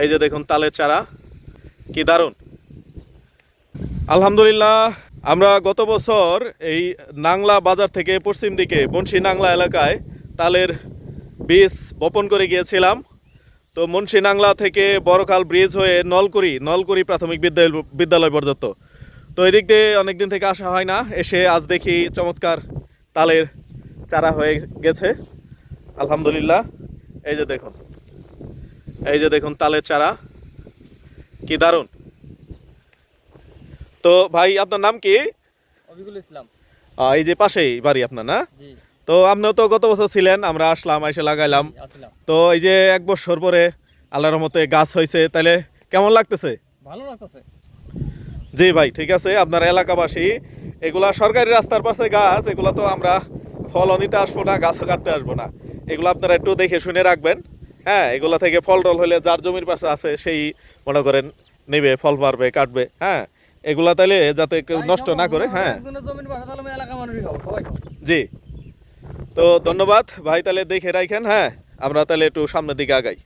এই যে দেখুন, তালের চারা। কি দারুণ। আলহামদুলিল্লাহ, আমরা গত বছর এই নাংলা বাজার থেকে পশ্চিম দিকে বনশী নাংলা এলাকায় তালের বীজ বপন করে গিয়েছিলাম। তো মুন্সী নাংলা থেকে বড়খাল ব্রিজ হয়ে নলকুড়ি নলকুড়ি প্রাথমিক বিদ্যালয় বিদ্যালয় পর্যন্ত। তো এদিক দিয়ে অনেকদিন থেকে আসা হয় না, এসে আজ দেখি চমৎকার তালের চারা হয়ে গেছে। আলহামদুলিল্লাহ, এই যে দেখুন। এই যে দেখুন তালের চারা। কি দারুণ। তো ভাই আপনার নাম কি? অবিকুল ইসলাম। এই যে পাশেই বাড়ি আপনার না? তো আপনিও তো গত বছর ছিলেন আমরা আসলাম এসে লাগাইলাম। তো এই যে এক বছর পরে আল্লাহর মতে গাছ হয়েছে তাহলে কেমন লাগতেছে? ভালো লাগতেছে। জি ভাই ঠিক আছে আপনার এলাকাবাসী এগুলা সরকারি রাস্তার পাশে গাছ এগুলা তো আমরা ফল নিতে আসব না গাছও কাটতে আসব না। এগুলো আপনারা একটু দেখে শুনে রাখবেন। হ্যাঁ এগুলা থেকে ফল টল হলে যার জমির পাশে আছে সেই মনে করেন নেবে ফল মারবে কাটবে হ্যাঁ। এগুলা তাহলে যাতে কেউ নষ্ট না করে হ্যাঁ জি। তো ধন্যবাদ। ভাই তাহলে দেখে রাখেন হ্যাঁ। আমরা তাহলে একটু সামনের দিকে আগাই।